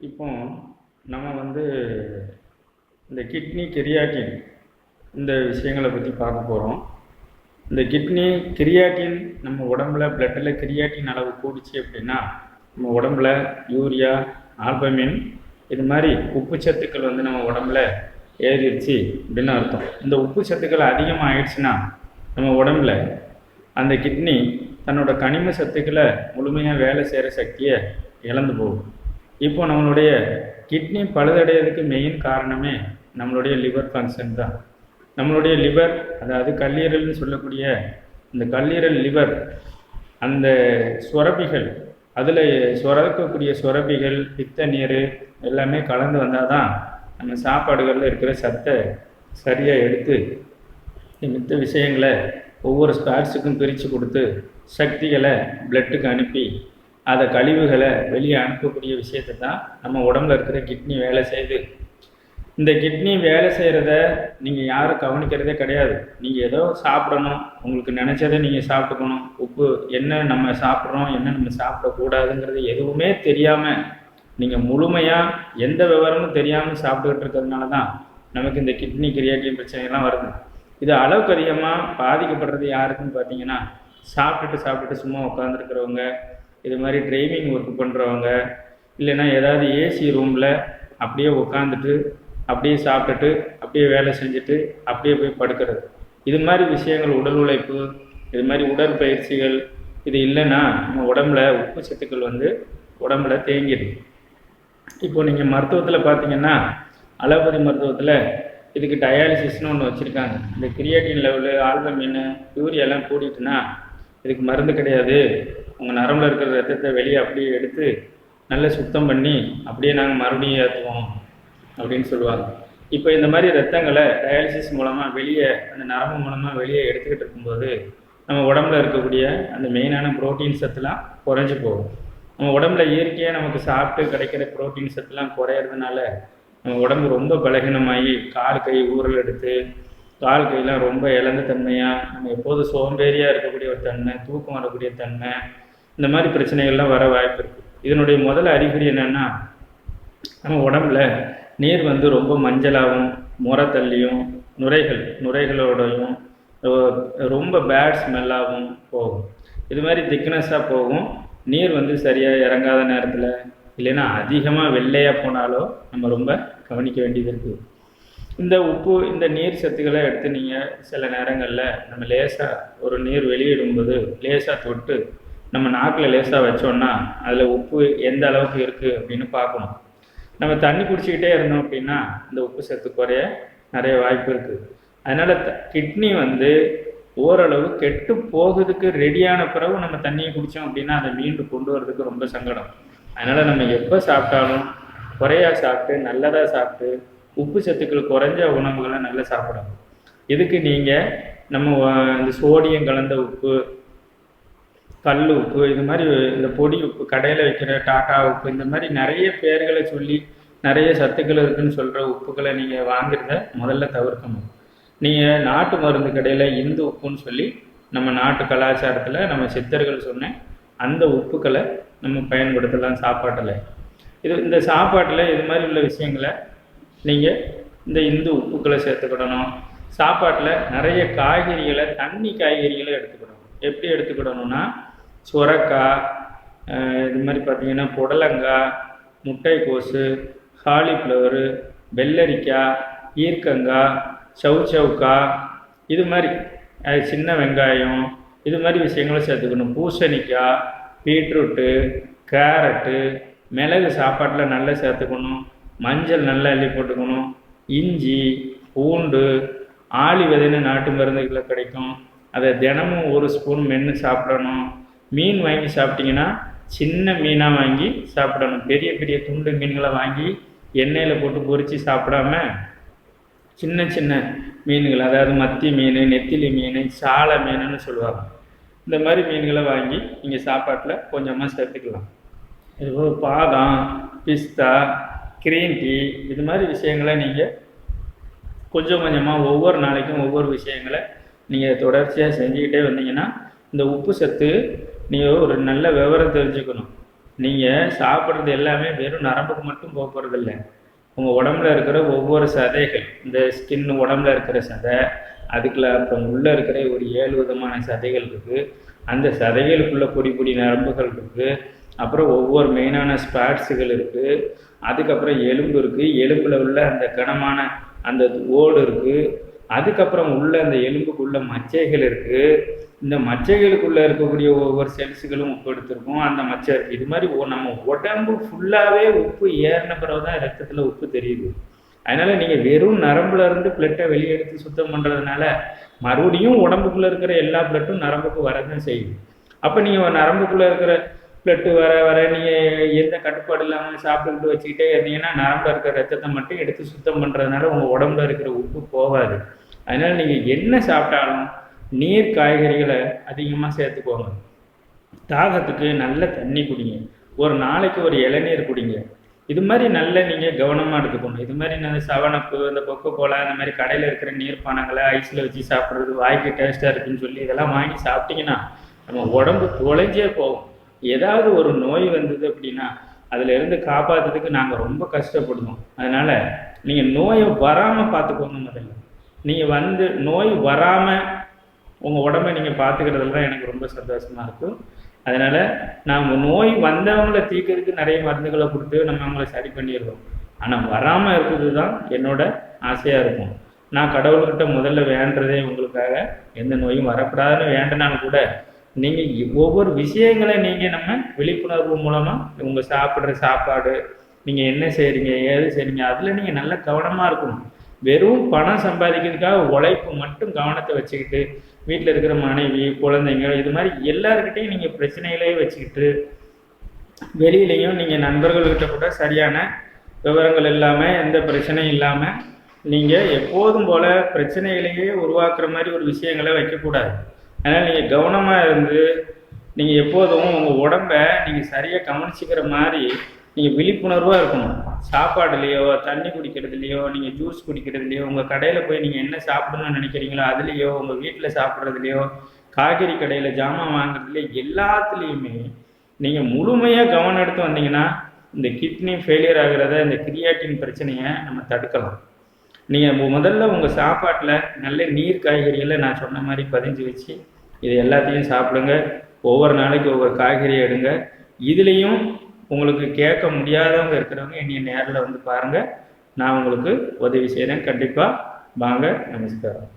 இப்போ நம்ம வந்து இந்த கிட்னி கிரியாட்டின் இந்த விஷயங்களை பற்றி பார்க்க போகிறோம் இந்த கிட்னி கிரியாட்டின் நம்ம உடம்புல பிளட்டில் கிரியாட்டின் அளவு கூடிச்சு அப்படின்னா நம்ம உடம்புல யூரியா ஆல்பமின் இது மாதிரி உப்பு சத்துக்கள் வந்து நம்ம உடம்புல ஏறிடுச்சு அப்படின்னு அர்த்தம். இந்த உப்பு சத்துக்கள் அதிகமாக ஆயிடுச்சுன்னா நம்ம உடம்புல அந்த கிட்னி தன்னோட கனிம சத்துக்களை முழுமையாக வேலை செய்கிற சக்தியை இழந்து போகும். இப்போ நம்மளுடைய கிட்னி பழுதடையிறதுக்கு மெயின் காரணமே நம்மளுடைய லிவர் ஃபங்க்ஷன் தான். நம்மளுடைய லிவர் அதாவது கல்லீரல்னு சொல்லக்கூடிய இந்த கல்லீரல் லிவர் அந்த சுரப்பிகள் அதில் சுரக்கக்கூடிய சுரப்பிகள் பித்த நீர் எல்லாமே கலந்து வந்தால் தான் நம்ம சாப்பாடுகளில் இருக்கிற சத்தை சரியாக எடுத்து மித்த விஷயங்களை ஒவ்வொரு ஸ்பாட்ஸுக்கும் பிரித்து கொடுத்து சக்திகளை பிளட்டுக்கு அனுப்பி அதை கழிவுகளை வெளியே அனுப்பக்கூடிய விஷயத்தை தான் நம்ம உடம்புல இருக்கிற கிட்னி வேலை செய்யுது. இந்த கிட்னி வேலை செய்கிறத நீங்கள் யாரும் கவனிக்கிறதே கிடையாது. நீங்கள் ஏதோ சாப்பிடணும். உங்களுக்கு நினச்சதை நீங்கள் சாப்பிட்டுக்கணும். உப்பு என்ன நம்ம சாப்பிட்றோம் என்ன நம்ம சாப்பிடக்கூடாதுங்கிறது எதுவுமே தெரியாமல் நீங்கள் முழுமையாக எந்த விவரமும் தெரியாமல் சாப்பிட்டுக்கிட்டு இருக்கிறதுனால தான் நமக்கு இந்த கிட்னி கிரியாட்டின் பிரச்சனைலாம் வருது. இது அளவுக்கு அதிகமாக பாதிக்கப்படுறது யாருக்குன்னு பார்த்தீங்கன்னா சாப்பிட்டுட்டு சாப்பிட்டுட்டு சும்மா உட்காந்துருக்கிறவங்க இது மாதிரி டிரைவிங் ஒர்க் பண்ணுறவங்க இல்லைன்னா ஏதாவது ஏசி ரூமில் அப்படியே உட்காந்துட்டு அப்படியே சாப்பிட்டுட்டு அப்படியே வேலை செஞ்சுட்டு அப்படியே போய் படுக்கிறது. இது மாதிரி விஷயங்கள் உடல் உழைப்பு இது மாதிரி உடற்பயிற்சிகள் இது இல்லைன்னா நம்ம உடம்புல உப்பு சத்துக்கள் வந்து உடம்புல தேங்கிடுது இப்போ நீங்கள் மருத்துவத்தில் பார்த்தீங்கன்னா அலோபதி மருத்துவத்தில் இதுக்கு டயாலிசிஸ்னு ஒன்று வச்சுருக்காங்க. இந்த கிரியேட்டின் லெவலு ஆல்பமின் யூரியாலாம் கூடிட்டுனா இதுக்கு மருந்து கிடையாது. உங்கள் நரம்பில் இருக்கிற ரத்தத்தை வெளியே அப்படியே எடுத்து நல்லா சுத்தம் பண்ணி அப்படியே நாங்கள் மறுபடியும் ஏற்றுவோம் அப்படின்னு சொல்லுவாங்க. இப்போ இந்த மாதிரி ரத்தங்களை டயாலிசிஸ் மூலமாக வெளியே அந்த நரம்பு மூலமாக வெளியே எடுத்துக்கிட்டு இருக்கும்போது நம்ம உடம்புல இருக்கக்கூடிய அந்த மெயினான புரோட்டீன் சத்துலாம் குறைஞ்சி போகும். நம்ம உடம்புல இயற்கையாக நமக்கு சாப்பிட்டு கிடைக்கிற புரோட்டீன் சத்துலாம் குறையிறதுனால நம்ம உடம்பு ரொம்ப பலகீனமாகி கால் கை ஊரல் எடுத்து கால் கையெல்லாம் ரொம்ப இழந்த தன்மையாக நம்ம எப்போது சோம்பேறியாக இருக்கக்கூடிய ஒரு தன்மை தூக்கம் வரக்கூடிய தன்மை இந்த மாதிரி பிரச்சனைகள்லாம் வர வாய்ப்பு இருக்குது இதனுடைய முதல் அறிகுறி என்னென்னா நம்ம உடம்புல நீர் வந்து ரொம்ப மஞ்சளாகவும் முறத்தள்ளியும் நுரைகள் நுரைகளோடையும் ரொம்ப பேட் ஸ்மெல்லாகவும் போகும். இது மாதிரி திக்னஸாக போகும். நீர் வந்து சரியாக இறங்காத நேரத்தில் இல்லைன்னா அதிகமாக வெள்ளையாக போனாலோ நம்ம ரொம்ப கவனிக்க வேண்டியது இருக்குது இந்த உப்பு இந்த நீர் சத்துக்களை எடுத்து நீங்கள் சில நேரங்களில் நம்ம லேசாக ஒரு நீர் வெளியிடும்போது லேசாக தொட்டு நம்ம நாக்கில் லேசாக வச்சோன்னா அதில் உப்பு எந்த அளவுக்கு இருக்குது அப்படின்னு பார்க்கணும். நம்ம தண்ணி குடிச்சிக்கிட்டே இருந்தோம் அப்படின்னா இந்த உப்பு சத்து குறைய நிறைய வாய்ப்பு இருக்குது அதனால் த கிட்னி வந்து ஓரளவு கெட்டு போகிறதுக்கு ரெடியான பிறகு நம்ம தண்ணியை குடித்தோம் அப்படின்னா அதை மீண்டு கொண்டு வரதுக்கு ரொம்ப சங்கடம். அதனால் நம்ம எப்போ சாப்பிட்டாலும் குறையா சாப்பிட்டு நல்லதாக சாப்பிட்டு உப்பு சத்துக்கள் குறைஞ்ச உணவுகளை நல்லா சாப்பிடணும். இதுக்கு நீங்கள் நம்ம இந்த சோடியம் கலந்த உப்பு கல் உப்பு இது மாதிரி இந்த பொடி உப்பு கடையில் வைக்கிற டாட்டா உப்பு இந்த மாதிரி நிறைய பேர்களை சொல்லி நிறைய சத்துக்கள் இருக்குன்னு சொல்கிற உப்புகளை நீங்கள் வாங்குறத முதல்ல தவிர்க்கணும். நீங்கள் நாட்டு மருந்து கடையில் இந்து உப்புன்னு சொல்லி நம்ம நாட்டு கலாச்சாரத்தில் நம்ம சித்தர்கள் சொன்ன அந்த உப்புக்களை நம்ம பயன்படுத்தலாம் சாப்பாட்டில். இது இந்த சாப்பாட்டில் இது மாதிரி உள்ள விஷயங்களை நீங்கள் இந்த இந்து உப்புக்களை சேர்த்துக்கிடணும். சாப்பாட்டில் நிறைய காய்கறிகளை தண்ணி காய்கறிகளை எடுத்துக்கிடணும். எப்படி எடுத்துக்கிடணும்னா சுரக்காய் இது மாதிரி பார்த்திங்கன்னா புடலங்காய் முட்டைக்கோசு காலிஃப்ளவரு வெள்ளரிக்காய் ஈர்க்கங்காய் சவு சவுக்காய் இது மாதிரி சின்ன வெங்காயம் இது மாதிரி விஷயங்களை சேர்த்துக்கணும். பூசணிக்காய் பீட்ரூட்டு கேரட்டு மிளகு சாப்பாட்டில் நல்லா சேர்த்துக்கணும். மஞ்சள் நல்லா அள்ளி போட்டுக்கணும். இஞ்சி பூண்டு ஆளி விதைன்னு நாட்டு மருந்துகளில் கிடைக்கும். அதை தினமும் ஒரு ஸ்பூன் மென்று சாப்பிடணும். மீன் வாங்கி சாப்பிட்டிங்கன்னா சின்ன மீனாக வாங்கி சாப்பிடணும். பெரிய பெரிய துண்டு மீன்களை வாங்கி எண்ணெயில் போட்டு பொரித்து சாப்பிடாம சின்ன சின்ன மீன்கள் அதாவது மத்தி மீன் நெத்திலி மீன் சாலை மீனுன்னு சொல்லுவாங்க. இந்த மாதிரி மீன்களை வாங்கி நீங்கள் சாப்பாட்டில் கொஞ்சமாக சேர்த்துக்கலாம். இதுபோல் பாதாம் பிஸ்தா க்ரீன் டீ இது மாதிரி விஷயங்களை நீங்கள் கொஞ்சம் கொஞ்சமாக ஒவ்வொரு நாளைக்கும் ஒவ்வொரு விஷயங்களை நீங்கள் தொடர்ச்சியாக செஞ்சுக்கிட்டே வந்தீங்கன்னா இந்த உப்பு சத்து நீங்கள் ஒரு நல்ல விவரம் தெரிஞ்சுக்கணும். நீங்கள் சாப்பிட்றது எல்லாமே வெறும் நரம்புக்கு மட்டும் போக போகிறதில்ல உங்கள் உடம்புல இருக்கிற ஒவ்வொரு சதைகள் இந்த ஸ்கின் உடம்புல இருக்கிற சதை அதுக்குள்ள அப்புறம் உள்ளே இருக்கிற ஒரு ஏழு விதமான சதைகள் இருக்குது அந்த சதைகளுக்குள்ள பொடி பொடி நரம்புகள் இருக்குது அப்புறம் ஒவ்வொரு மெயினான ஸ்பாட்ஸுகள் இருக்குது அதுக்கப்புறம் எலும்பு இருக்குது எலும்பில் உள்ள அந்த கனமான அந்த ஓடு இருக்குது அதுக்கப்புறம் உள்ள அந்த எலும்புக்குள்ள மச்சைகள் இருக்குது இந்த மச்சைகளுக்குள்ள இருக்கக்கூடிய ஒவ்வொரு செல்ஸுகளும் உப்பு எடுத்திருக்கும். அந்த மச்சை இது மாதிரி நம்ம உடம்பு ஃபுல்லாகவே உப்பு ஏறின பிறகு தான் ரத்தத்தில் உப்பு தெரியுது. அதனால நீங்கள் வெறும் நரம்புல இருந்து பிளட்டை வெளியெடுத்து சுத்தம் பண்ணுறதுனால மறுபடியும் உடம்புக்குள்ளே இருக்கிற எல்லா பிளட்டும் நரம்புக்கு வரதான் செய்யுது. அப்போ நீங்கள் நரம்புக்குள்ளே இருக்கிற பிளட்டு வர வர நீங்கள் எந்த கட்டுப்பாடு இல்லாமல் சாப்பிட்டுக்கிட்டு வச்சுக்கிட்டே இருந்தீங்கன்னா நரம்புல இருக்கிற ரத்தத்தை மட்டும் எடுத்து சுத்தம் பண்ணுறதுனால உங்கள் உடம்புல இருக்கிற உப்பு போகாது. அதனால நீங்கள் என்ன சாப்பிட்டாலும் நீர் காய்கறிகளை அதிகமாக சேர்த்துக்கோங்க. தாகத்துக்கு நல்ல தண்ணி குடிங்க. ஒரு நாளைக்கு ஒரு இளநீர் குடிங்க. இது மாதிரி நல்ல நீங்கள் கவனமாக எடுத்துக்கணும் இது மாதிரி இந்த சவனப்பு இந்த கொக்கோ கோலா இந்த மாதிரி கடையில் இருக்கிற நீர் பானங்களை ஐஸில் வச்சு சாப்பிட்றது வாய்க்கு டேஸ்ட்டாக இருக்குன்னு சொல்லி இதெல்லாம் வாங்கி சாப்பிட்டீங்கன்னா நம்ம உடம்பு தொலைஞ்சே போகும். ஏதாவது ஒரு நோய் வந்தது அப்படின்னா அதிலிருந்து இருந்து நாங்கள் ரொம்ப கஷ்டப்படுவோம். அதனால் நீங்கள் நோயை வராமல் பார்த்துக்கோங்க முதல்ல. நீங்கள் வந்து நோய் வராமல் உங்கள் உடம்பை நீங்கள் பார்த்துக்கிறதுல தான் எனக்கு ரொம்ப சந்தோஷமாக இருக்கும் அதனால் நாம் நோய் வந்தவங்களை தீர்க்கறதுக்கு நிறைய மருந்துகளை கொடுத்து நம்ம அவங்கள சரி பண்ணிடுறோம். ஆனால் வராமல் இருக்கிறது தான் என்னோட ஆசையாக இருக்கும். நான் கடவுள்கிட்ட முதல்ல வேண்டதே உங்களுக்காக. எந்த நோயும் வரக்கூடாதுன்னு வேண்டினாலும் கூட நீங்கள் ஒவ்வொரு விஷயங்களை நீங்கள் நம்ம விழிப்புணர்வு மூலமாக உங்கள் சாப்பிட்ற சாப்பாடு நீங்கள் என்ன செய்கிறீங்க ஏது செய்கிறீங்க அதில் நீங்கள் நல்ல கவனமாக இருக்கணும். வெறும் பணம் சம்பாதிக்கிறதுக்காக உழைப்பு மட்டும் கவனத்தை வச்சுக்கிட்டு வீட்டில் இருக்கிற மனைவி குழந்தைங்க இது மாதிரி எல்லாருக்கிட்டையும் நீங்கள் பிரச்சனைகளே வச்சுக்கிட்டு வெளியிலையும் நீங்கள் நண்பர்கள்கிட்ட கூட சரியான விவரங்கள் இல்லாமல் எந்த பிரச்சனையும் இல்லாமல் நீங்கள் எப்போதும் போல் பிரச்சனைகளையே உருவாக்குற மாதிரி ஒரு விஷயங்களை வைக்கக்கூடாது. அதனால் நீங்கள் கவனமாக இருந்து நீங்கள் எப்போதும் உங்கள் உடம்ப நீங்கள் சரியாக கவனிச்சிக்கிற மாதிரி நீங்கள் விழிப்புணர்வாக இருக்கணும். சாப்பாடுலேயோ தண்ணி குடிக்கிறதுலையோ நீங்கள் ஜூஸ் குடிக்கிறதுலையோ உங்கள் கடையில் போய் நீங்கள் என்ன சாப்பிடணும்னு நினைக்கிறீங்களோ அதுலேயோ உங்கள் வீட்டில் சாப்பிட்றதுலையோ காய்கறி கடையில் ஜாமான் வாங்குறதுலையோ எல்லாத்துலேயுமே நீங்கள் முழுமையாக கவனம் எடுத்து வந்தீங்கன்னா இந்த கிட்னி ஃபெயிலியர் ஆகிறத இந்த கிரியாட்டின் பிரச்சனையை நம்ம தடுக்கலாம். நீங்கள் முதல்ல உங்கள் சாப்பாட்டில் நல்ல நீர் காய்கறிகளை நான் சொன்ன மாதிரி பதிஞ்சு வச்சு இது எல்லாத்தையும் சாப்பிடுங்க. ஒவ்வொரு நாளைக்கு ஒவ்வொரு காய்கறியை எடுங்க. இதுலேயும் உங்களுக்கு கேட்க முடியாதவங்க இருக்கிறவங்க என்னைய நேரில் வந்து பாருங்கள் நான் உங்களுக்கு உதவி செய்கிறேன் கண்டிப்பாக வாங்க. நமஸ்காரம்.